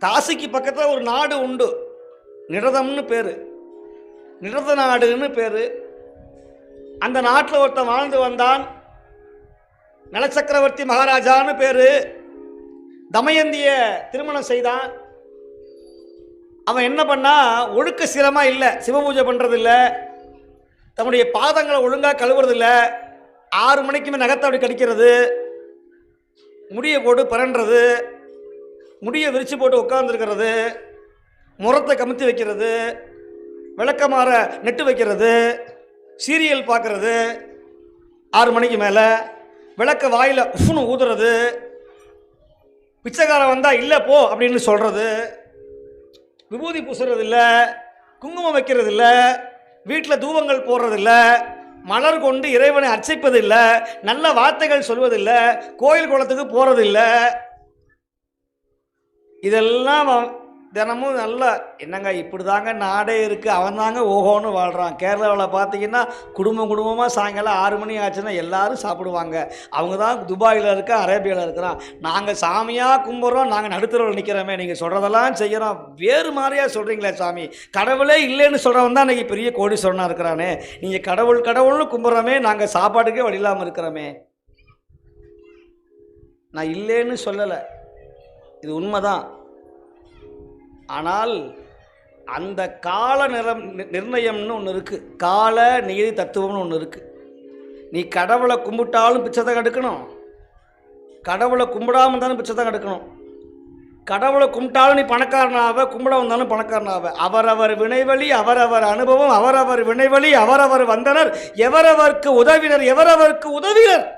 காசிக்கு பக்கத்தில் ஒரு நாடு உண்டு. நிரதம்னு பேர். நிரத நாடுன்னு பேர். அந்த நாட்டில் ஒருத்தன் வாழ்ந்து வந்தான். நலச்சக்கரவர்த்தி மகாராஜான்னு பேர். தமயந்தியை திருமணம் செய்தான். அவன் என்ன பண்ணா ஒழுக்க சீரமாக இல்லை. சிவபூஜை பண்ணுறதில்ல தன்னுடைய பாதங்களை ஒழுங்காக கழுவுறதில்ல. ஆறு மணிக்குமே நகத்தை அப்படி கடிக்கிறது. முடியை போட்டு பிறன்றது. முடியை விரித்து போட்டு உட்காந்துருக்கிறது முறத்தை கமுத்தி வைக்கிறது விளக்கமாற நெட்டு வைக்கிறது சீரியல் பார்க்குறது ஆறு மணிக்கு மேலே விளக்க வாயில் உஃப்னு ஊதுறது பிச்சைக்காரன் வந்தால் இல்லை போ அப்படின்னு சொல்கிறது விபூதி பூசுறது இல்லை குங்குமம் வைக்கிறது இல்லை வீட்டில் தூவங்கள் போடுறதில்ல மலர் கொண்டு இறைவனை அர்ச்சிப்பதில்லை நல்ல வார்த்தைகள் சொல்வதில்லை கோயில் குளத்துக்கு போகிறதில்லை இதெல்லாம் தினமும் நல்லா என்னங்க இப்படி தாங்க நாடே இருக்குது அவன் தாங்க ஓஹோன்னு வாழ்கிறான் கேரளாவில் பார்த்தீங்கன்னா குடும்பம் குடும்பமாக சாயங்காலம் ஆறு மணி ஆச்சுன்னா எல்லோரும் சாப்பிடுவாங்க. அவங்க தான் துபாயில் இருக்க அரேபியாவில் இருக்கிறான். நாங்கள் சாமியாக கும்பிட்றோம் நாங்கள் நடுத்தரவில் நிற்கிறோமே நீங்கள் சொல்கிறதெல்லாம் செய்கிறோம் வேறு மாதிரியாக சொல்கிறீங்களே சாமி. கடவுளே இல்லைன்னு சொல்கிறவன் தான் இன்றைக்கி பெரிய கோடீஸ்வரனாக இருக்கிறானே. நீங்கள் கடவுள் கடவுள்னு கும்பிட்றோமே நாங்கள் சாப்பாட்டுக்கே வழி இல்லாமல் இருக்கிறோமே. நான் இல்லைன்னு சொல்லலை. இது உண்மைதான். ஆனால் அந்த கால நிறம் நி- நிர்ணயம்னு ஒன்று இருக்குது கால நீதி தத்துவம்னு ஒன்று இருக்குது நீ கடவுளை கும்பிட்டாலும் பிச்சை தான் எடுக்கணும். கடவுளை கும்பிடாமல் இருந்தாலும் பிச்சை தான் எடுக்கணும். கடவுளை கும்பிட்டாலும் நீ பணக்காரனாவ கும்பிட வந்தாலும் பணக்காரனாவ அவரவர் வினைவழி அவரவர் அனுபவம் அவரவர் வினைவழி அவரவர் வந்தனர் எவரவருக்கு உதவினர் எவரவருக்கு உதவினர்?